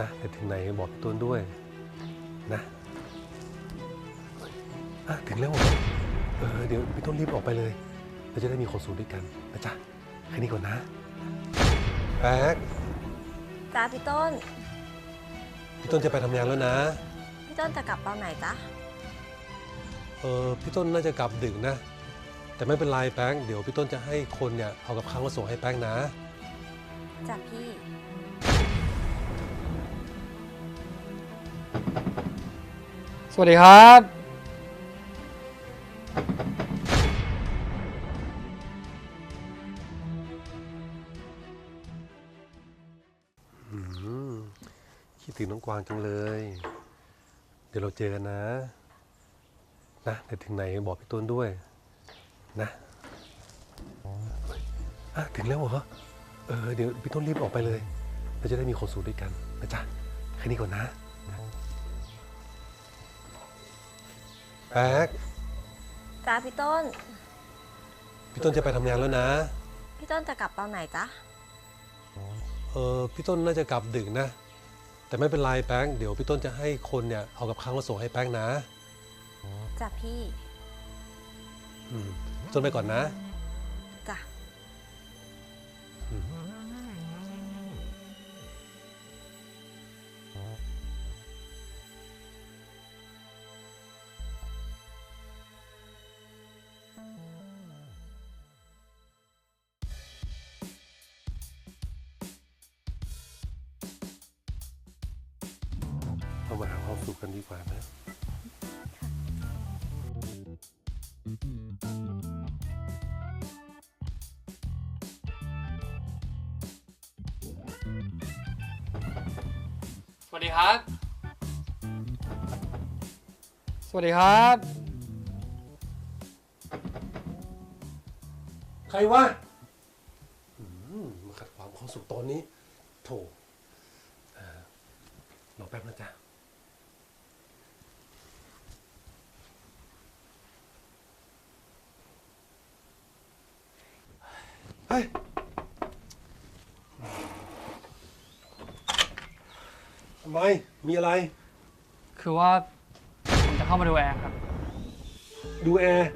นะแต่ถึงไหนบอกพี่ต้นด้วยนะอะถึงแล้วเหรอเออเดี๋ยวพี่ต้นรีบออกไปเลยเราจะได้มีความสุขด้วยกันนะจ๊ะแค่นี้ก่อนนะแป๊กจ้าพี่ต้น พี่ต้นจะไปทำงานแล้วนะ พี่ต้นจะกลับตอนไหนจ๊ะ เออพี่ต้นน่าจะกลับดึกนะ แต่ไม่เป็นไรแป้งเดี๋ยวพี่ต้นจะให้คนเนี่ยเอากับข้าวมาส่งให้แป้งนะจ้ะพี่ วัสดีครับอืมคิดถึงน้องกวางจังเลย เดี๋ยวเราเจอกันนะ นะแต่ถึงไหนบอกพี่ต้นด้วย นะอะถึงแล้วเหรอ เออ เดี๋ยวพี่ต้นรีบออกไปเลย เราจะได้มีความสุขด้วยกันนะจ๊ะ แค่นี้ก่อนนะ แป๊กจ้าพี่ต้น พี่ต้นจะไปทำงานแล้วนะ พี่ต้นจะกลับตอนไหนจ๊ะ เออพี่ต้นน่าจะกลับดึกนะ แต่ไม่เป็นไรแป้งเดี๋ยวพี่ต้นจะให้คนเนี่ยเอากับข้าวมาส่งให้แป้งนะ จ้ะพี่ อืมพี่ต้นไปก่อนนะ มาหาความสุขกันดีกว่านะสวัสดีครับ สวัสดีครับ ใครวะอืมมาขัดขวางความสุขตอนนี้ โถเอ่อรอแป๊บนะจ๊ะ เฮ้ย ทำไม มีอะไร คือว่าผมจะเข้ามาดูแอร์ครับ ดูแอร์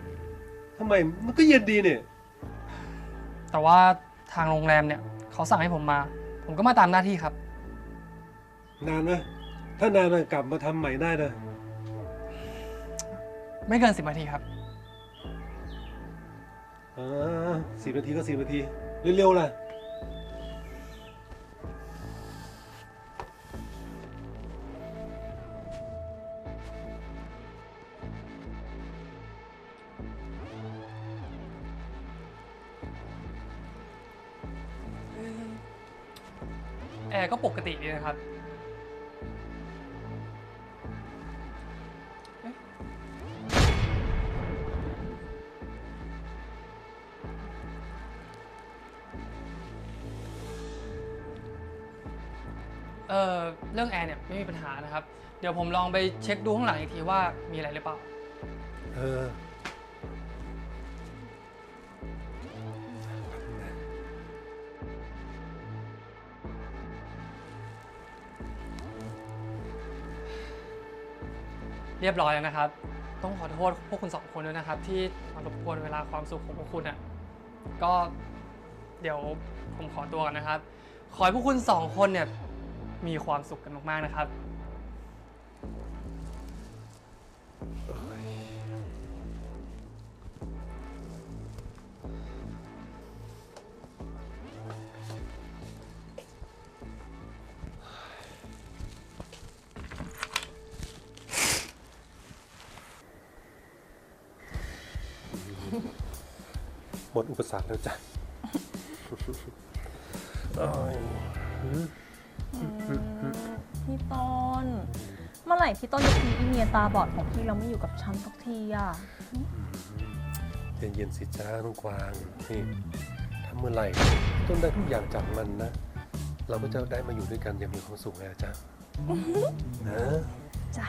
ทำไม มันก็เย็นดีเนี่ย แต่ว่าทางโรงแรมเนี่ยเขาสั่งให้ผมมา ผมก็มาตามหน้าที่ครับ นานนะ ถ้านานนะกลับมาทำใหม่ได้นะ ไม่เกินสิบนาทีครับ อ่าสิบนาทีก็สิบนาที เร็วๆล่ะแอร์ก็ปกติดีนะครับ เออเรื่องแอร์เนี่ยไม่มีปัญหานะครับ เดี๋ยวผมลองไปเช็คดูข้างหลังอีกทีว่ามีอะไรหรือเปล่า เออเรียบร้อยแล้วนะครับ ต้องขอโทษพวกคุณสองคนด้วยนะครับ ที่มารบกวนเวลาความสุขของพวกคุณอะ ก็เดี๋ยวผมขอตัวกันนะครับ ขอให้พวกคุณสองคนเนี่ย มีความสุขกันมากๆนะครับ หมดอุปสรรคแล้วจ้ะ โอ้ย พี่ต้น เมื่อไหร่พี่ต้นจะทิ้งอีเมียตาบอดของพี่เราไม่อยู่กับฉันสักทีอะเย็นเย็นๆสิจ้าน้องกวางนี่ถ้าเมื่อไหร่ต้นได้ทุกอย่างจากมันนะ เราก็จะได้มาอยู่ด้วยกันอย่างมีความสุขแล้วจ้ะนะจ้ะ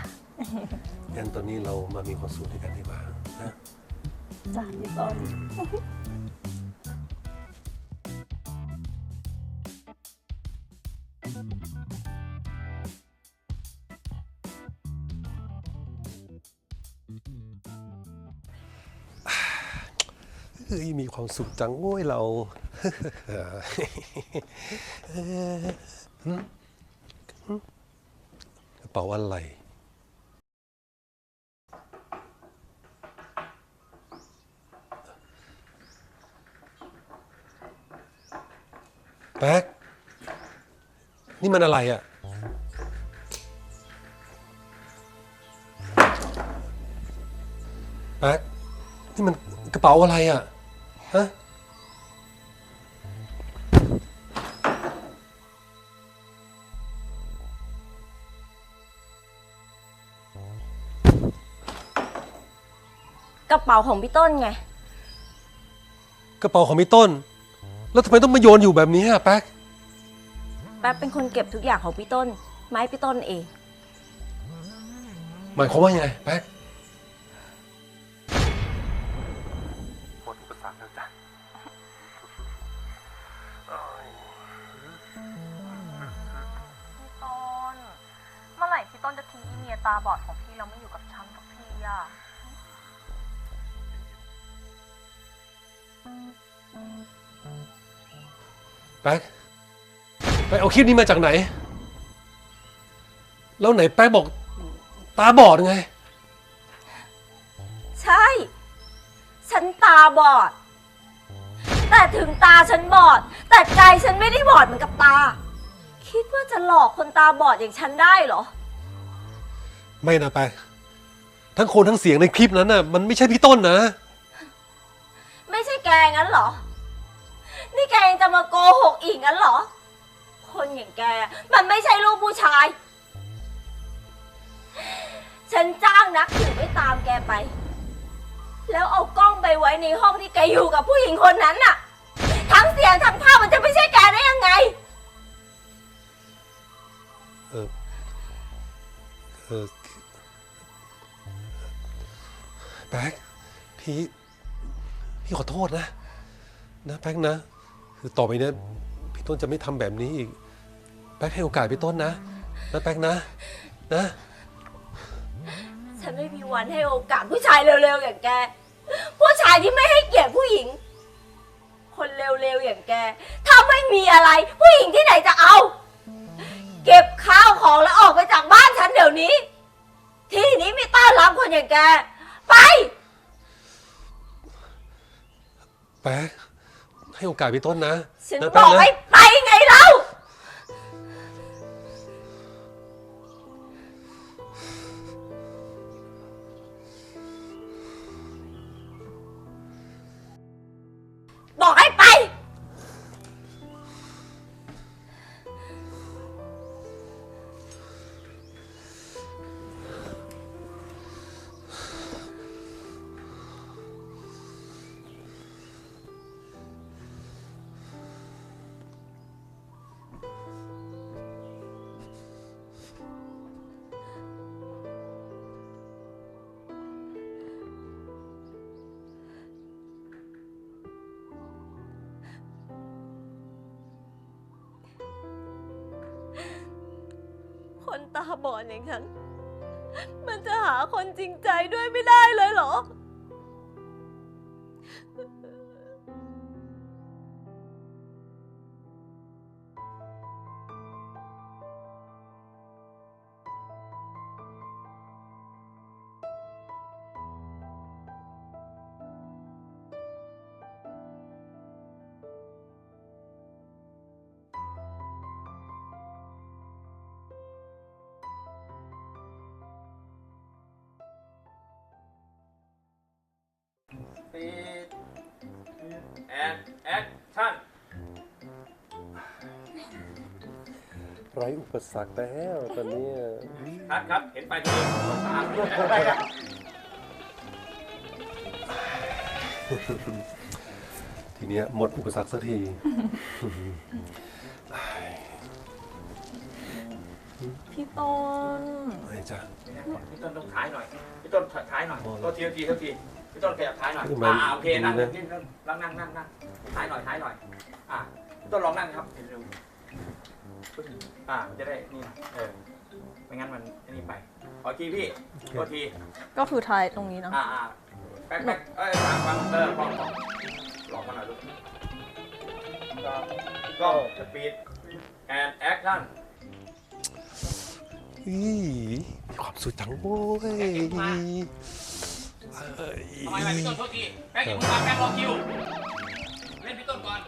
งั้นตอนนี้เรามามีความสุขด้วยกันดีกว่านะจ้ะพี่ต้น ฮ้ยมีความสุขจังโว้ยเราเอ่อหึหึกระเป๋าอะไรแป๊กนี่มันอะไรอะ่ะแป๊กนี่มันกระเป๋าอะไรอะ ฮะกระเป๋าของพี่ต้นไง กระเป๋าของพี่ต้น แล้วทำไมต้องมาโยนอยู่แบบนี้อะแป๊ก แป๊บเป็นคนเก็บทุกอย่างของพี่ต้น ไมาให้พี่ต้นเอง หมายความว่ายังไงแป๊ก นจะทิ้งอีเมียตาบอดของพี่เราไม่อยู่กับฉันสักทีอะแป๊กแป๊กเอาคลิปนี้มาจากไหน แล้วไหนแป๊กบอกตาบอดไง ใช่ ฉันตาบอด แต่ถึงตาฉันบอด แต่ใจฉันไม่ได้บอดเหมือนกับตา คิดว่าจะหลอกคนตาบอดอย่างฉันได้เหรอ ไม่นะแป๊กทั้งคนทั้งเสียงในคลิปนั้นน่ะ มันไม่ใช่พี่ต้นนะ ไม่ใช่แกงั้นเหรอ นี่แกยังจะมาโกหกอีกงั้นเหรอ คนอย่างแก มันไม่ใช่ลูกผู้ชาย ฉันจ้างนักสืบไว้ตามแกไป แล้วเอากล้องไปไว้ในห้องที่แกอยู่กับผู้หญิงคนนั้นน่ะ ทั้งเสียงทั้งภาพมันจะไม่ใช่แกได้ยังไง เออ เออแป๊กพี่พี่ขอโทษนะ นะแป๊กนะ คือต่อไปเนี้ยพี่ต้นจะไม่ทำแบบนี้อีก แป๊กให้โอกาสพี่ต้นนะ นะแป๊กนะ นะ ฉันไม่มีวันให้โอกาสผู้ชายเร็วๆอย่างแก ผู้ชายที่ไม่ให้เกียรติผู้หญิง คนเร็วๆอย่างแก ถ้าไม่มีอะไร ผู้หญิงที่ไหนจะเอา เก็บข้าวของแล้วออกไปจากบ้านฉันเดี๋ยวนี้ ที่นี้ไม่ต้อนรับคนอย่างแก ไป แป๊กให้โอกาสพี่ต้นนะฉันนะบแป๊อกนะ ให้ไปไงเล่า ตาบอดอย่างฉัน มันจะหาคนจริงใจด้วยไม่ได้เลยเหรอ ไร้อุปสรรคแล้วตอนนี้ยครับครับ เห็นไฟตัวเองตามไปครับทีเนี้ยหมดอุปสรรคสักทีพี่ต้นไอ้จ้ะพี่ต้นต้องท้ายหน่อย พี่ต้นถอยท้ายหน่อยตัวทีทีทีพี่ต้นขยับท้ายหน่อยอ่าโอเคนั่งนั่งนั่งนั่งนั่งท้ายหน่อยท้ายหน่อย อ่าพี่ต้นลองนั่งครับเร็ว ปึ้งอ่ามันจะได้นี่นะเออไม่งั้นมันไอ้นี่ไปขอทีพี่ขอทีก็คือทายตรงนี้เนาะอ่าอ่าแป๊กแป๊กเอ้ยสามวันเออพอพหลองมาหน่อยลูกก็สปีดแอนแอคชั่นอีความสุดจังโว้ยทำไมไม่พี่ต้นโทษทีแป๊กอย่าเพิ่งมาแป๊กรอคิว เล่นพี่ต้นก่อน